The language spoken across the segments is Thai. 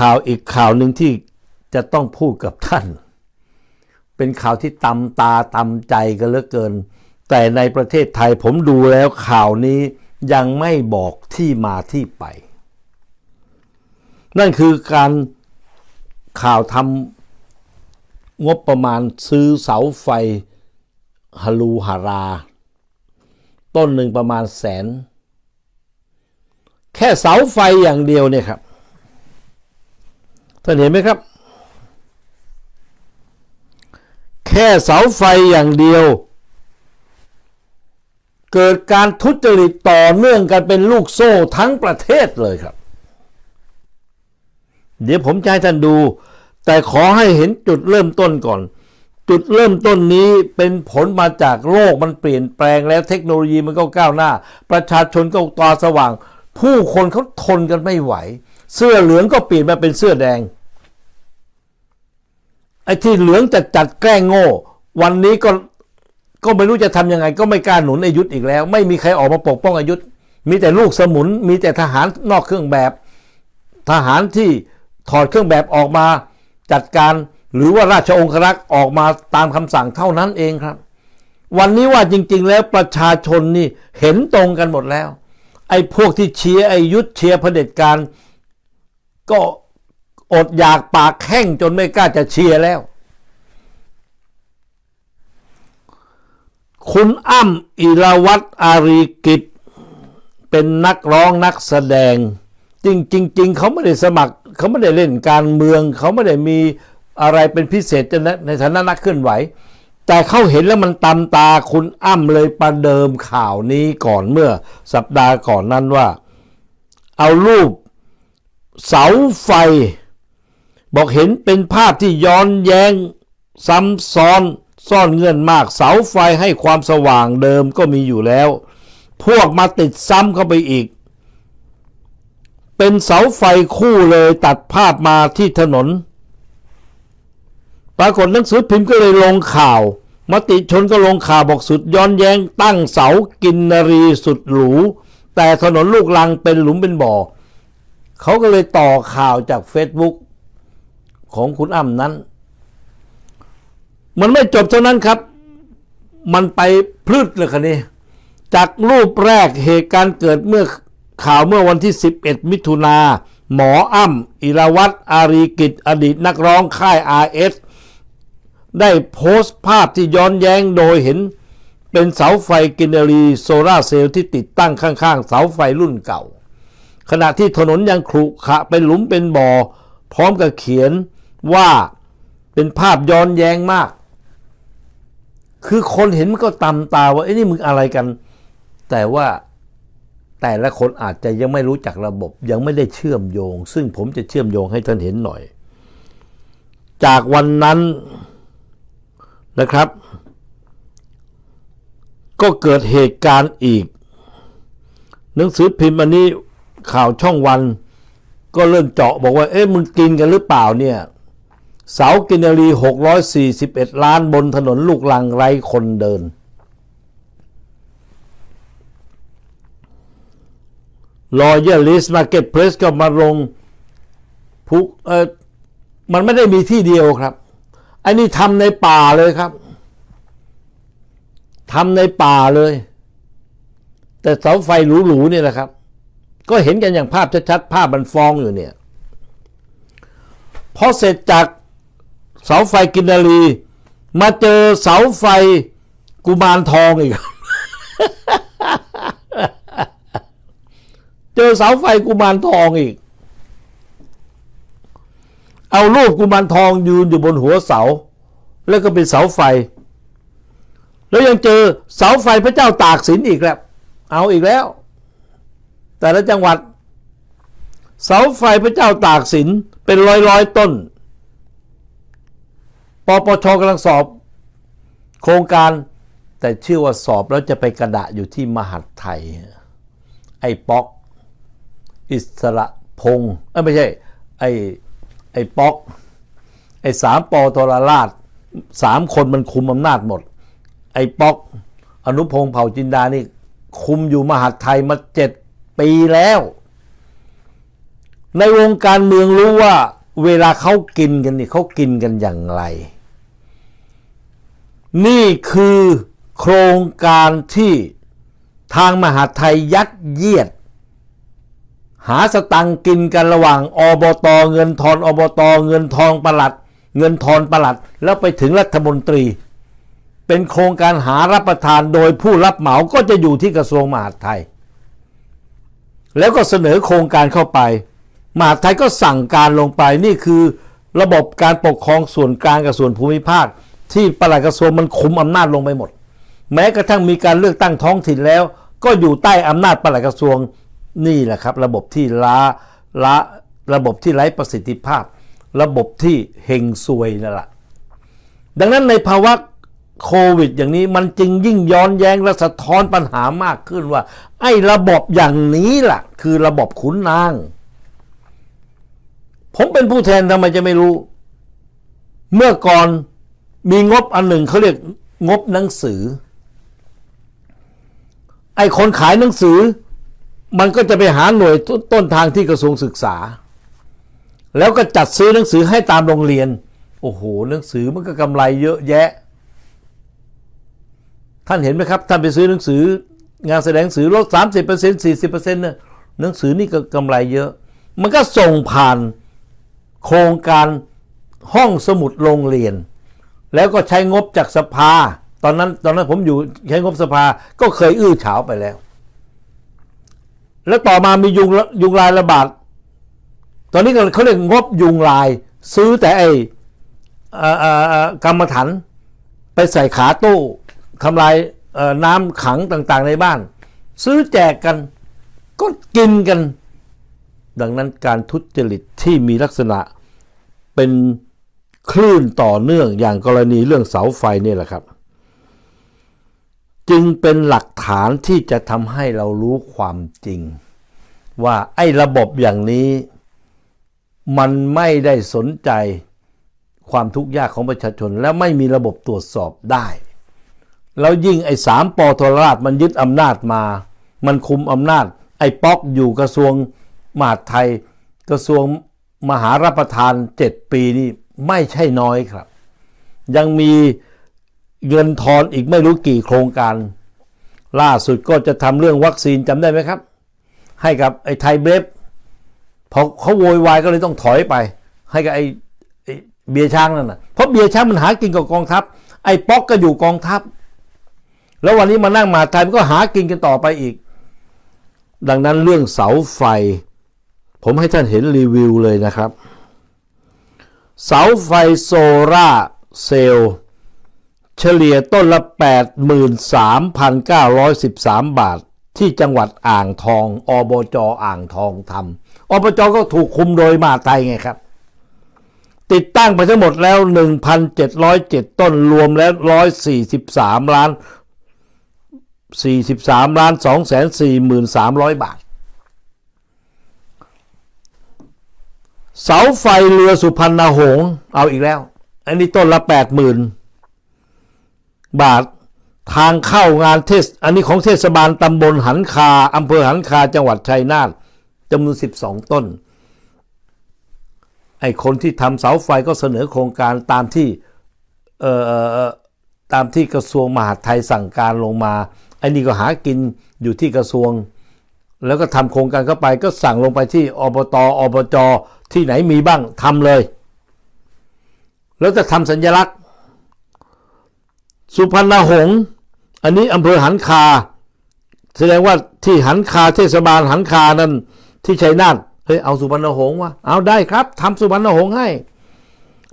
ข่าวอีกข่าวหนึ่งที่จะต้องพูดกับท่าน เป็นข่าวที่ตำตาตำใจกันเหลือเกิน แต่ในประเทศไทยผมดูแล้วข่าวนี้ยังไม่บอกที่มาที่ไป นั่นคือการข่าวทำงบประมาณซื้อเสาไฟฮาลูฮารา ต้นหนึ่งประมาณแสน แค่เสาไฟอย่างเดียวเนี่ยครับ ท่านเห็นไหมครับ แค่เสาไฟอย่างเดียว เกิดการทุจริตต่อเนื่องกันเป็นลูกโซ่ทั้งประเทศเลยครับ เดี๋ยวผมจะให้ท่านดู แต่ขอให้เห็นจุดเริ่มต้นก่อน จุดเริ่มต้นนี้เป็นผลมาจากโลกมันเปลี่ยนแปลงแล้วเทคโนโลยีมันก็ก้าวหน้า ประชาชนก็ตาสว่าง ผู้คนเขาทนกันไม่ไหว เสื้อเหลืองก็เปลี่ยนมาเป็นเสื้อแดง ไอ้ที่เหลืองจัดจัดแกล้งโง่ วันนี้ก็ก็ไม่รู้จะทำยังไง ก็ไม่กล้าหนุนอายุธอีกแล้ว ไม่มีใครออกมาปกป้องอายุธมีแต่ลูกสมุน มีแต่ทหารนอกเครื่องแบบ ทหารที่ถอดเครื่องแบบออกมาจัดการหรือว่าราชองครักษ์ออกมาตามคำสั่งเท่านั้นเองครับ วันนี้ว่าจริง ๆ แล้วประชาชนนี่เห็นตรงกันหมดแล้ว ไอ้พวกที่เชียร์ไอ้ยุทธเชียร์เผด็จการ ก็อดอยากปากแห้งจนไม่กล้าจะเชียร์แล้ว คุณอ้ำอิรวัตรอารีกิจ เป็นนักร้องนักแสดง จริงจริงๆเขาไม่ได้สมัคร เขาไม่ได้เล่นการเมือง เขาไม่ได้มีอะไรเป็นพิเศษจะนในฐานะนักเคลื่อนไหว แต่เขาเห็นแล้วมันตำตาคุณอ้ำเลยประเดิมข่าวนี้ก่อนเมื่อสัปดาห์ก่อนนั้นว่า เอารูป เสาไฟ บอกเห็นเป็นภาพที่ย้อนแย้ง ซ้ำซ้อนซ่อนเงื่อนมาก เสาไฟให้ความสว่างเดิมก็มีอยู่แล้ว พวกมาติดซ้ำเข้าไปอีก เป็นเสาไฟคู่เลยตัดภาพมาที่ถนน ปรากฏหนังสือพิมพ์ก็เลยลงข่าวมติชนก็ลงข่าวบอกสุดย้อนแย้งตั้งเสากินนารีสุดหรู แต่ถนนลูกลังเป็นหลุมเป็นบ่อ เขาก็เลยต่อข่าวจาก Facebook ของคุณอ้ำนั้น มันไม่จบเท่านั้นครับ มันไปพลืดเลยคันนี้ จากรูปแรกเหตุการณ์เกิดเมื่อข่าวเมื่อวันที่ 11 มิถุนาหมออ้ำอิรวัตรอารีกิจอดีตนักร้องค่าย RS ได้โพสต์ภาพที่ย้อนแย้งโดยเห็นเป็นเสาไฟกินรีโซลาเซลล์ที่ติดตั้งข้างๆ เสาไฟรุ่นเก่า ขณะที่ถนนยังขรุขระเป็นหลุมเป็นบ่อ พร้อมกับเขียนว่าเป็นภาพย้อนแย้งมาก คือคนเห็นมันก็ตำตาว่าไอ้นี่มึงอะไรกัน แต่ว่าแต่ละคนอาจจะยังไม่รู้จักระบบ ยังไม่ได้เชื่อมโยง ซึ่งผมจะเชื่อมโยงให้ท่านเห็นหน่อย จากวันนั้นนะครับ ก็เกิดเหตุการณ์อีก หนังสือพิมพ์อันนี้ ข่าวช่องวัน ก็เริ่มเจาะบอกว่า เอ๊ะมึงกินกันหรือเปล่าเนี่ย เสากินรี 641 ล้านบนถนนลูกลังไร้คนเดิน รอยัลลิสมาเก็ตเพรสก็มาลงผูกเออมันไม่ได้มีที่เดียวครับ อันนี้ทำในป่าเลยครับทำในป่าเลย แต่เสาไฟหรูๆเนี่ยนะครับ ก็เห็นกันอย่างภาพชัดๆ ภาพมันฟองอยู่เนี่ย พอเสร็จจากเสาไฟกินนารี มาเจอเสาไฟกุมารทองอีก เจอเสาไฟกุมารทองอีก เอารูปกุมารทองยืนอยู่บนหัวเสา แล้วก็เป็นเสาไฟ แล้วยังเจอเสาไฟพระเจ้าตากสินอีกแล้ว เอาอีกแล้ว แต่ละจังหวัด เสาไฟพระเจ้าตากสินเป็นร้อยร้อยต้น ปปชกำลังสอบ โครงการแต่เชื่อว่าสอบแล้วจะไปกระดะอยู่ที่มหัดไทย ไอ้ป๊อก อิสระพงษ์ไม่ใช่ ไอ้ไอ้ป๊อก ไอ้สามปอทรราชสามคนมันคุมอำนาจหมด ไอ้ป๊อก อนุพงษ์เผ่าจินดานี่ คุมอยู่มหาดไทยมาเจ็ด ปีแล้ว ในวงการเมืองรู้ว่า เวลาเขากินกันนี่เขากินกันอย่างไร นี่คือโครงการที่ทางมหาไทยยัดเยียด หาสตังค์กินกันระหว่างอบตเงินทอนอบตเงินทองประหลัด เงินทอนประหลัด แล้วไปถึงรัฐมนตรี เป็นโครงการหารับประทานโดยผู้รับเหมาก็จะอยู่ที่กระทรวงมหาดไทย แล้วก็เสนอโครงการเข้าไปมหาไทยก็สั่งการลงไปนี่คือระบบการปกครองส่วนกลางกับส่วนภูมิภาค ที่ปลัดกระทรวงมันคุมอำนาจลงไปหมด แม้กระทั่งมีการเลือกตั้งท้องถิ่นแล้ว ก็อยู่ใต้อำนาจปลัดกระทรวงนี่แหละครับ ระบบที่ล้าล้าระบบที่ไร้ประสิทธิภาพ ระบบที่เฮงซวยนั่นแหละดังนั้นในภาวะ โควิดอย่างนี้มันจึงยิ่งย้อนแย้งและสะท้อนปัญหามากขึ้นว่า ไอ้ระบบอย่างนี้ล่ะ คือระบบขุนนาง ผมเป็นผู้แทนทำไมจะไม่รู้ เมื่อก่อนมีงบอันหนึ่งเขาเรียกงบหนังสือ ไอ้คนขายหนังสือ มันก็จะไปหาหน่วยตต้นทางที่กระทรวงศึกษา แล้วก็จัดซื้อหนังสือให้ตามโรงเรียน โอ้โหหนังสือมันก็กำไรเยอะแยะ ท่านเห็นไหมครับ ท่านไปซื้อหนังสืองานแสดงหนังสือลด 30% 40%เนี่ยหนังสือนี่ก็กำไรเยอะ มันก็ส่งผ่านโครงการห้องสมุดโรงเรียน แล้วก็ใช้งบจากสภา ตอนนั้นตอนนั้นผมอยู่ใช้งบสภาก็เคยอื้อฉาวไปแล้ว แล้วต่อมามียุงยุงลายระบาดตอนนี้เขาเรียกงบยุงลาย ซื้อแต่ไอ้เอ่อออออกรรมฐานไปใส่ขาตู้ ทำลายน้ำขังต่างๆในบ้าน ซื้อแจกกันก็กินกัน ดังนั้นการทุจริตที่มีลักษณะเป็นคลื่นต่อเนื่องอย่างกรณีเรื่องเสาไฟนี่แหละครับ จึงเป็นหลักฐานที่จะทำให้เรารู้ความจริง ว่าไอ้ระบบอย่างนี้ มันไม่ได้สนใจความทุกข์ยากของประชาชน และไม่มีระบบตรวจสอบได้ แล้วยิ่งไอ้สามปอทรราชมันยึดอำนาจมา มันคุมอำนาจ ไอ้ป๊อกอยู่กระทรวงมหาดไทย กระทรวงมหารับประทานเจ็ดปีนี่ไม่ใช่น้อยครับ ยังมีเงินทอนอีกไม่รู้กี่โครงการ ล่าสุดก็จะทำเรื่องวัคซีนจำได้ไหมครับ ให้กับไอ้ไทยเบฟพอเขาโวยวายก็เลยต้องถอยไป ให้กับไอ้ไอเบียช้างนั่นนะเพราะเบียช้างมันหากินกับกองทัพ ไอ้ป๊อกก็อยู่กองทัพ แล้ววันนี้มานั่งมาไทยมันก็หากินกันต่อไปอีก ดังนั้นเรื่องเสาไฟ ผมให้ท่านเห็นรีวิวเลยนะครับ เสาไฟโซล่าเซลล์เฉลี่ยต้นละ 83,913 บาท ที่จังหวัดอ่างทอง อบจอ่างทองทำอบจก็ถูกคุมโดยมาดไทยไงครับ ติดตั้งไปทั้งหมดแล้ว 1,707 ต้นรวมแล้ว 143 ล้าน 43ล้าน2 4 3 0 0 บาท เสาไฟเรือสุพรรณหงษ์เอาอีกแล้ว อันนี้ต้นละ 80,000 บาททางเข้างานเทศ อันนี้ของเทศบาลตำบลหันคาอำเภอหันคาจังหวัดชัยนาทจำนวน 12 ต้น ไอ้คนที่ทำเสาไฟก็เสนอโครงการตามที่ ตามที่กระทรวงมหาดไทยสั่งการลงมาไอ้นี่ก็หากินอยู่ที่กระทรวง แล้วก็ทำโครงการเข้าไปก็สั่งลงไปที่อบตอบจที่ไหนมีบ้างทำเลย แล้วจะทำสัญลักษณ์ สุพรรณหงษ์อันนี้อำเภอหันคา แสดงว่าที่หันคาเทศบาลหันคานั่นที่ชัยนาทเฮ้ยเอาสุพรรณหงษ์วะเอาได้ครับทำสุพรรณหงษ์ให้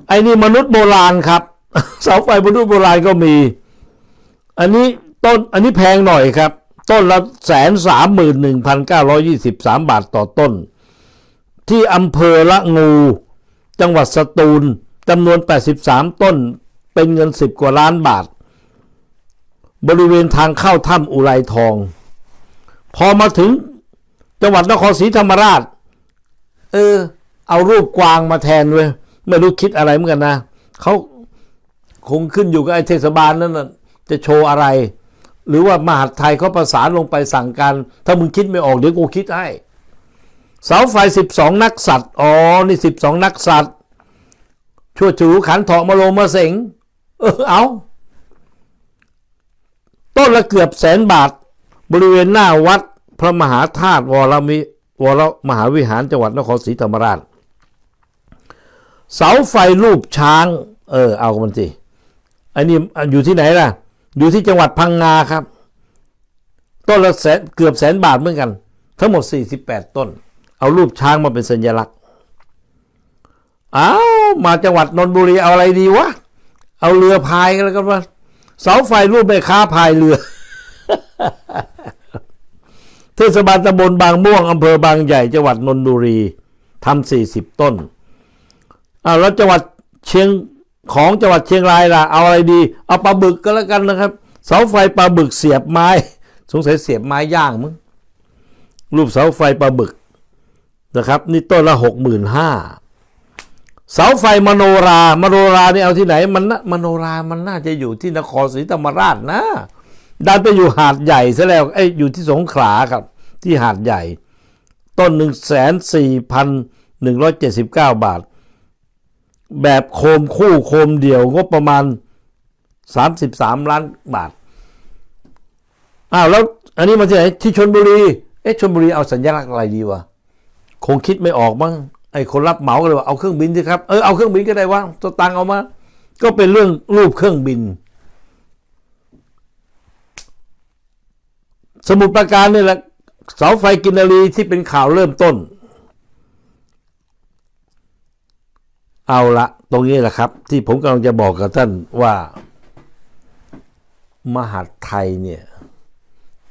ไอ้นี่มนุษย์โบราณครับ เสาไฟมนุษย์โบราณก็มี อันนี้ต้นอันนี้แพงหน่อยครับ ต้นละแสนสามหมื่นหนึ่งพันเก้าร้อยี่สิบสามบาทต่อต้น ที่อำเภอละงู จังหวัดสตูลจำนวน83ต้นเป็นเงิน10กว่าล้านบาท บริเวณทางเข้าถ้ำอุไรทอง พอมาถึงจังหวัดนครศรีธรรมราช เออ เอารูปกวางมาแทนเว้ยไม่รู้คิดอะไรเหมือนกันนะเขา คงขึ้นอยู่กับไอ้เทศบาลนั่นน่ะจะโชว์อะไร หรือว่ามหาดไทยเขาประสานลงไปสั่งการ ถ้ามึงคิดไม่ออกเดี๋ยวกูคิดให้เสาไฟ12นักสัตว์อ๋อนี่12นักสัตว์ชั่วจูขันเถาะมาโลมาเสงเออเอาต้นละเกือบแสนบาท บริเวณหน้าวัดพระมหาธาตุวรมิวรมหาวิหารจังหวัดนครศรีธรรมราช เสาไฟรูปช้าง เออ เอามันสิ อันนี้อยู่ที่ไหนล่ะ อยู่ที่จังหวัดพังงาครับ ต้นละแสนเกือบแสนบาทเหมือนกัน ทั้งหมด 48 ต้น เอารูปช้างมาเป็นสัญลักษณ์อ้าวมาจังหวัดนนทบุรีเอาอะไรดีวะ เอาเรือพายกันแล้วกันว่าเสาไฟรูปแม่ค้าพายเรือ เทศบาลตำบลบางม่วงอำเภอบางใหญ่จังหวัดนนทบุรีทำสี่สิบต้นอ้าวแล้วจังหวัดเชียง ของจังหวัดเชียงรายล่ะ เอาอะไรดี เอาปลาบึกก็แล้วกันนะครับ เสาไฟปลาบึกเสียบไม้ สงสัยเสียบไม้ย่างมึงรูปเสาไฟปลาบึกนะครับ นี่ต้นละหกหมื่นห้าเสาไฟมโนรามโนรานี่เอาที่ไหนมันน่ะมโนรามันน่าจะอยู่ที่นครศรีธรรมราชนะดันไปอยู่หาดใหญ่ซะแล้วไอ้อยู่ที่สงขลาครับ ที่หาดใหญ่ ต้นหนึ่งแสนสี่พันหนึ่งร้อยเจ็ดสิบเก้าบาท แบบโคมคู่โคมเดี่ยวงบประมาณสามสิบสามล้านบาท อ้าวแล้วอันนี้มาที่ไหนที่ชนบุรี เอ๊ะชนบุรีเอาสัญลักษณ์อะไรดีวะ คงคิดไม่ออกมั้งไอ้คนรับเหมาก็เลยว่าเอาเครื่องบินสิครับ เออเอาเครื่องบินก็ได้วะตัวตังเอามา ก็เป็นเรื่องรูปเครื่องบิน สมุดประการนี่แหละเสาไฟกินนารีที่เป็นข่าวเริ่มต้น เอาละตรงนี้แหละครับ ที่ผมกำลังจะบอกกับท่านว่า มหาดไทยเนี่ย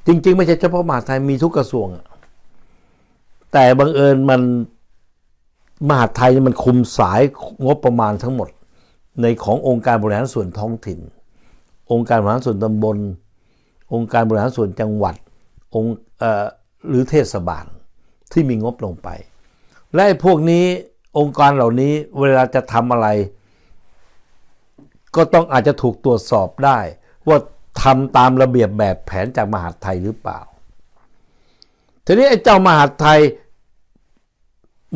จริง ๆ ไม่ใช่เฉพาะมหาดไทยมีทุกกระทรวง แต่บังเอิญมันมหาดไทยมันคุมสายงบประมาณทั้งหมด ในขององค์การบริหารส่วนท้องถิ่น องค์การบริหารส่วนตำบล องค์การบริหารส่วนจังหวัดองค์หรือเทศบาลที่มีงบลงไป และพวกนี้ องค์การเหล่านี้เวลาจะทำอะไร ก็ต้องอาจจะถูกตรวจสอบได้ ว่าทำตามระเบียบแบบแผนจากมหาดไทยหรือเปล่า ทีนี้ไอ้เจ้ามหาดไทย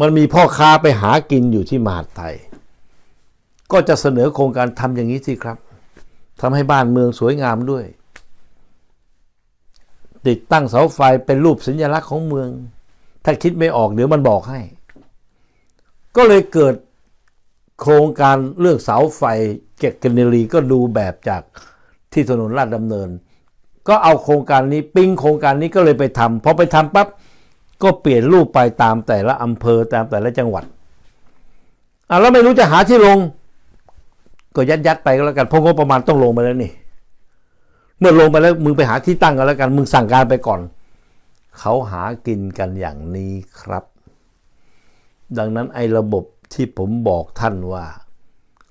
มันมีพ่อค้าไปหากินอยู่ที่มหาดไทย ก็จะเสนอโครงการทำอย่างนี้สิครับทำให้บ้านเมืองสวยงามด้วย ติดตั้งเสาไฟเป็นรูปสัญลักษณ์ของเมือง ถ้าคิดไม่ออกเดี๋ยวมันบอกให้ ก็เลยเกิดโครงการเรื่องเสาไฟเกตกันเนรีก็ดูแบบจากที่ถนนลาดดำเนิน ก็เอาโครงการนี้ปิ้งโครงการนี้ก็เลยไปทำพอไปทำปั๊บก็เปลี่ยนรูปไปตามแต่ละอำเภอตามแต่ละจังหวัดอะแล้วไม่รู้จะหาที่ลง ก็ยัดยัดไปก็แล้วกันเพราะงบประมาณต้องลงไปแล้วนี่ เมื่อลงไปแล้วมึงไปหาที่ตั้งกันแล้วกัน มึงสั่งการไปก่อน เขาหากินกันอย่างนี้ครับ ดังนั้นไอ้ระบบที่ผมบอกท่านว่า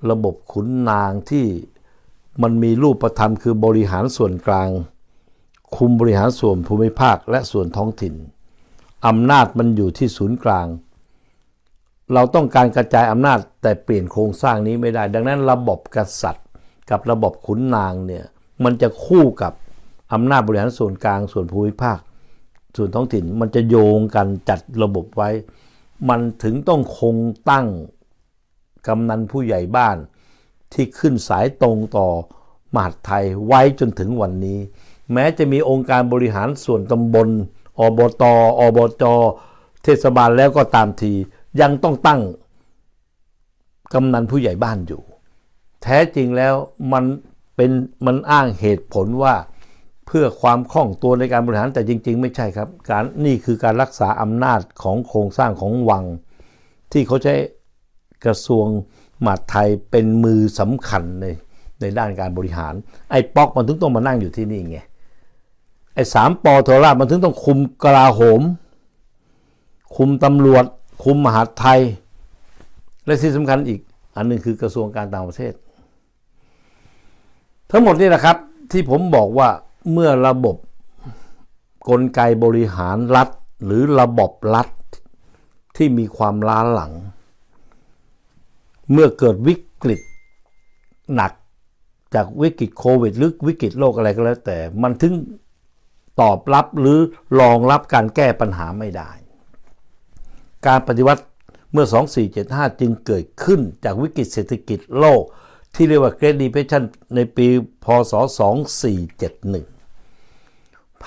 ระบบขุนนางที่มันมีรูปธรรมคือบริหารส่วนกลาง คุมบริหารส่วนภูมิภาคและส่วนท้องถิ่นอำนาจมันอยู่ที่ศูนย์กลาง เราต้องการกระจายอำนาจแต่เปลี่ยนโครงสร้างนี้ไม่ได้ ดังนั้นระบบกษัตริย์ กับระบบขุนนางเนี่ยมันจะคู่กับอำนาจบริหารส่วนกลางส่วนภูมิภาค ส่วนท้องถิ่นมันจะโยงกันจัดระบบไว้ มันถึงต้องคงตั้งกำนันผู้ใหญ่บ้าน ที่ขึ้นสายตรงต่อมหาดไทยไว้จนถึงวันนี้ แม้จะมีองค์การบริหารส่วนตำบล อบต อบจ เทศบาลแล้วก็ตามที ยังต้องตั้งกำนันผู้ใหญ่บ้านอยู่ แท้จริงแล้วมันเป็นมันอ้างเหตุผลว่า เพื่อความคล่องตัวในการบริหารแต่จริง ๆ ไม่ใช่ครับ การนี่คือการรักษาอำนาจของโครงสร้างของวัง ที่เขาใช้กระทรวงมหาดไทยเป็นมือสำคัญในในด้านการบริหาร ไอ้ป๊อกมันถึงต้องมานั่งอยู่ที่นี่ไงไอ้สามปอโทราชมันถึงต้องคุมกลาโหม คุมตำรวจ คุมมหาดไทย และที่สำคัญอีก อันหนึงคือกระทรวงการต่างประเทศ ทั้งหมดนี่แหละครับ ที่ผมบอกว่า เมื่อระบบกลไกบริหารรัฐ หรือระบบรัฐที่มีความล้าหลัง เมื่อเกิดวิกฤตหนักจากวิกฤตโควิดหรือวิกฤตโลกอะไรก็แล้วแต่ มันถึงตอบรับหรือรองรับการแก้ปัญหาไม่ได้ การปฏิวัติเมื่อ 2475 จึงเกิดขึ้นจากวิกฤตเศรษฐกิจโลก ที่เรียกว่า Great Depression ในปีพศ 2471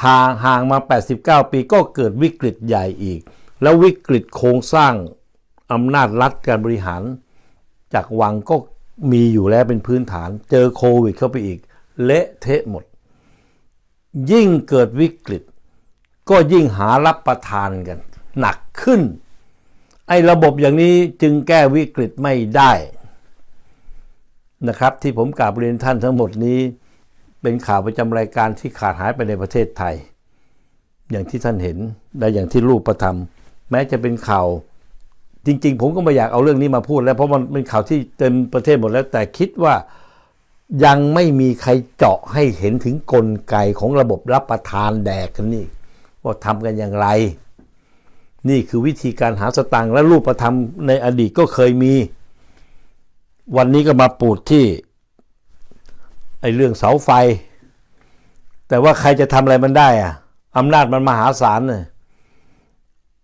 ห่างห่างมา 89 ปีก็เกิดวิกฤตใหญ่อีก แล้ววิกฤตโครงสร้างอำนาจรัฐการบริหาร จากวังก็มีอยู่แล้วเป็นพื้นฐาน เจอโควิดเข้าไปอีก เละเทะหมด ยิ่งเกิดวิกฤต ก็ยิ่งหารับประทานกัน หนักขึ้น ไอ้ระบบอย่างนี้จึงแก้วิกฤตไม่ได้ นะครับ ที่ผมกราบเรียนท่านทั้งหมดนี้ เป็นข่าวประจำรายการที่ขาดหายไปในประเทศไทย อย่างที่ท่านเห็นและอย่างที่รูปประทำแม้จะเป็นข่าวจริง ๆ ผมก็ไม่อยากเอาเรื่องนี้มาพูด แล้วเพราะมันเป็นข่าวที่เต็มประเทศหมดแล้ว แต่คิดว่ายังไม่มีใครเจาะให้เห็นถึงกลไกของระบบรับประทานแดกกันนี่ว่าทำกันอย่างไร นี่คือวิธีการหาสตางค์และรูปธรรมในอดีตก็เคยมี วันนี้ก็มาปูดที่ไอ้เรื่องเสาไฟ แต่ว่าใครจะทำอะไรมันได้อะอำนาจมันมหาศาลเลย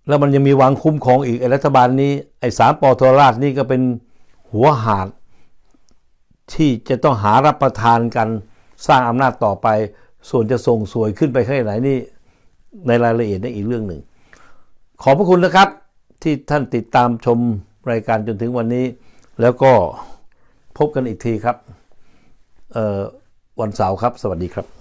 แล้วมันยังมีวังคุ้มครองอีกไอ้รัฐบาลนี้ ไอ้สามปอทราชนี่ก็เป็นหัวหาด ที่จะต้องหารับประทานกันสร้างอำนาจต่อไป ส่วนจะส่งสวยขึ้นไปแค่ไหนนี่ ในรายละเอียดนี่อีกเรื่องหนึ่ง ขอบพระคุณนะครับที่ท่านติดตามชมรายการจนถึงวันนี้ แล้วก็พบกันอีกทีครับวันเสาร์ครับ สวัสดีครับ